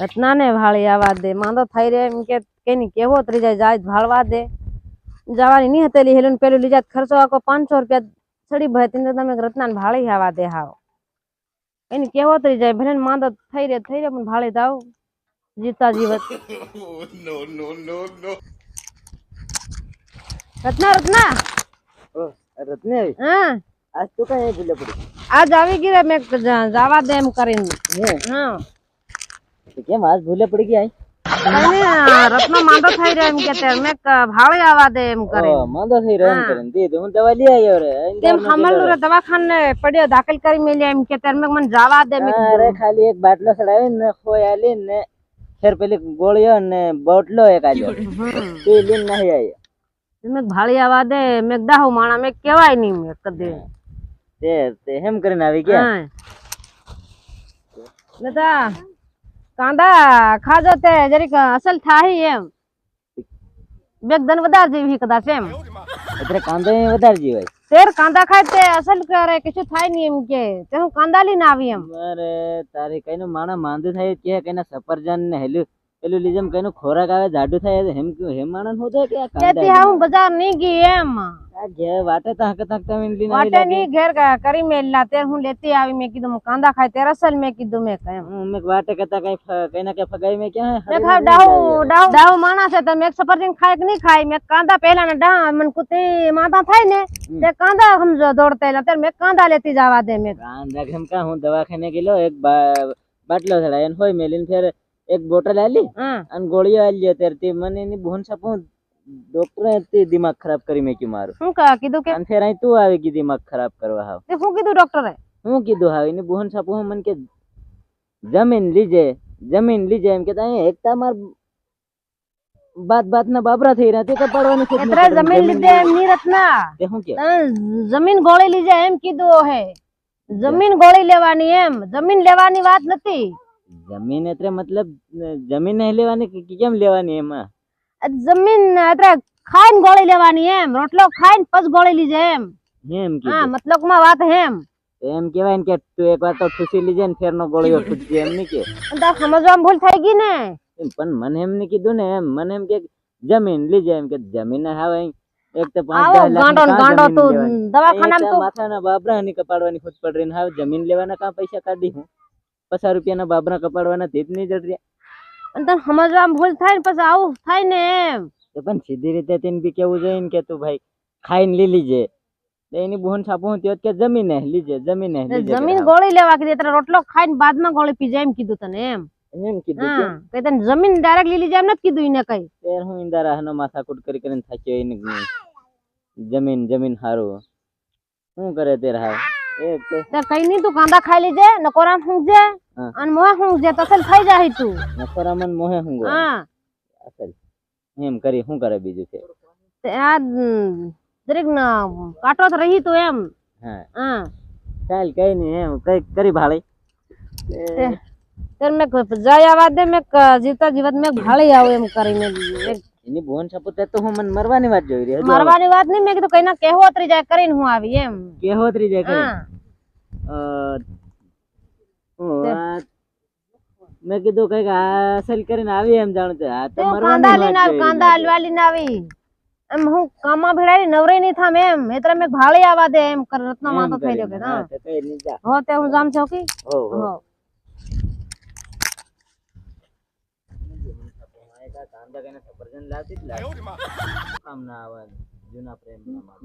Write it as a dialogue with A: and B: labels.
A: રત્નાને ભાળી આવા દે માંદો થઈ રહે એમ કે કેની કેવો તરી જાય જાય ભાળવા દે જવાની નહીં હતેલી હેલું પેલું લીજાત ખર્ચો આખો પાંચસો રૂપિયા છડી ભય તેને તમે રત્નાને ભાળી આવા દે હાવ એની કેવો તરી જાય ભલે ને માંદો થઈ રહે થઈ રહે પણ ભાળી દાવ જીતા જીવત રત્ના રત્ના
B: રત્ને
A: હા
B: આજ તો કઈ ભૂલે પડી
A: આજ આવી ગઈ રે મેં જ- જવા દે એમ કરીને
B: હે
A: હા
B: તો કેમ આજ ભૂલે પડી
A: નઈ, રત્નો માંદો થઈ રહ્યો એમ કે તે મેં ભાળી આવા દે એમ કરીને
B: ઓ માંદો થઈ રહ્યો એમ
A: હા.
B: કરીને દીધું હું દવા લઈ આવ્યો રે.
A: તેમ હમલું રે? દવાખાને પડ્યો દાખલ કરી મેલ્યો એમ કે ત્યારે મેં મને જવા દે. મેં
B: અરે ખાલી એક બાટલો ચડાવી ને ખોય આલી ને ફેર પેલી ગોળીઓ ને બોટલો એક આલ્યો. તે નહીં
A: મેં ભાળી આવા દે. મેં દાહુ માણા મેં કેવાય નહીં. મેં કદી
B: તે તે હેમ કરીને આવી ગયા?
A: કાંદા ખાજો તે જરીક અસલ થાહી એમ. બેગ દન વધાર જેવી કદાચ એમ.
B: એટલે કાંદો વધાર વધારે જીવાય.
A: તેર કાંદા ખાય તે અસલ કરે કશું થાય નહીં એમ કે. તે હું કાંદા લઈને આવી એમ.
B: અરે તારી કઈનું માણા માંદું થાય કે કઈના સફરજન ને હેલું પેલું લીજમ કઈનું ખોરાક આવે જાડું થાય તો હેમ માણસ હું થાય કે
A: તેથી હું બજાર નહીં ગઈ એમ.
B: આ જે વાટે તાક તાક તમે લઈને આવી
A: વાટે નહીં ઘેર ક- કરી મેલા તે હું લેતી આવી મેં કીધું હું કાંદા ખાય તે અસલ મેં કીધું મેં કેમ
B: હું મેં વાટે કરતા કઈ ફ- કઈ ના કઈ ફગાવી મેં ક્યાં?
A: મેં ખાવ ડાહુ ડાહુ ડાહુ માણસ છે તો મેં સફરજન ખાય કે નહીં ખાય? મેં કાંદા પહેલા ને ડા મને કુતી માતા થાય ને તે કાંદા સમજો દોડતા એલા ત્યારે મેં કાંદા લેતી જવા દે મેં.
B: કાંદા કેમ કા હું દવાખાને ગયેલો એક બા- બાટલો ચડાય એને હોય મેલીને ફેર એક બોટલ આલી
A: હા.
B: અને ગોળીઓ આલી ત્યારે તે મને એની બોન સાપું ડોક્ટરે તે દિમાગ ખરાબ કરી મેક્યું મારું.
A: શું કા કીધું કે
B: અને ફેર અહીં તું આવી ગઈ દિમાગ ખરાબ કરવા હાવ.
A: તે શું કીધું ડોક્ટરે?
B: હું કીધું હાવ એની સાપુ હું મને કે જમીન લીજે જમીન લીજે એમ કે અહીં એકતા માર બાત બાત ના બાબરા થઈ રહ્યા તે કપાડવાની છે
A: એટલે જમીન લીધે એમ ની. રત્ના
B: તે શું કે?
A: જમીન ગોળી લીજે એમ કીધું હે જમીન ગોળી લેવાની એમ. જમીન લેવાની વાત નથી.
B: જમીન એટલે મતલબ જમીન નહીં લેવાની કેમ લેવાની એમાં?
A: જમીન અત્યારે ખાઈને ગોળી લેવાની એમ. રોટલો ખાઈને પછી ગોળી લીજે એમ.
B: એમ
A: હા મતલબમાં વાત એમ.
B: એમ કેવાય ને કે તું એકવાર તો ઠૂસી લીજે ને ફેરનો ગોળીઓ ઠૂસજે એમ નહીં કે.
A: તાર સમજવામાં ભૂલ થઈ ગઈ ને.
B: પણ મને એમ નહીં કીધું ને એમ. મને એમ કે જમીન લીજે એમ કે જમીન હવે એક તો પાંચ
A: ગાંડો ને ગાંડો તું? દવાખાનામાં તું.
B: તો માથાના બાબરા ની કપાડવાની ખુદ પડ રહી ને હવે જમીન લેવાના કા પૈસા કાઢી હું? પચાસ રૂપિયાના બાબરા કપાડવાના તે જ નહીં જડ રહ્યા.
A: અને તને સમજવામાં ભૂલ થાય ને પછી આવું થાય ને એમ.
B: પણ સીધી રીતે તેને બી કેવું જોઈએ ને કે તું ભાઈ ખાઈને લઈ લીજે એની બુહન છાપું હતી કે જમીન હે લીજે જમીન હે
A: જમીન ગોળી લેવા કીધી એટલે રોટલો ખાઈને બાદમાં ગોળી પીજે એમ કીધું તને એમ.
B: એમ કીધું કે?
A: તને જમીન ડાયરેક્ટ લીલી જાય એમ નથી કીધું એને કઈ.
B: તેર હું ઇન્દારા હનો માથાકૂટ કરી કરીને થાક્યો એને જમીન જમીન હારું. શું કરે તેર એ તે
A: કઈ નહીં તું કાંદા ખાઈ લીજે નકોરામ હુંજે. અને મોહે હુંજે તો અસલ થઈ જાય તું.
B: નફરામન મોહે હુંગો
A: હા.
B: અસલ એમ કરી શું કરે બીજું છે
A: તે આ દરેક ન કાટો તો રહી તું એમ.
B: હા.
A: હા.
B: ચાલ કઈ નહીં એમ કઈ કરી ભાળી?
A: તે- ત્યારે મેં જાય આવા દે મેં જીતા જીવતા જીવત મેં ભાળી આવું એમ કરીને મેં
B: એની બોન છાપું તો હું મન મરવાની વાત જોઈ રહી
A: મરવાની વાત નહીં મેં કીધું કઈ ના કહેવો ઉતરી જાય કરીને હું આવી એમ.
B: જાય
A: હા.
B: અ, હું વાત મેં કીધું કંઈક હાસલ કરીને આવી એમ જાણું છું. આ તો
A: તે કાંદા લઈને આવી કાંદા. હલવા લઈને આવી. એમ હું કામમાં ભીડાડી નવરી નહીં થામ એમ. એટલે મેં ભાળી આવા દે એમ. કર રત્નમાં તો થઈ ગયો કે
B: તો જા.
A: હો તે હું જામ
B: છોકી હો,
A: હો.
B: કાંદા કઈને સફરજન લાવતી જ લાગે. કામ ના આવે જૂના પ્રેમ ના મારે.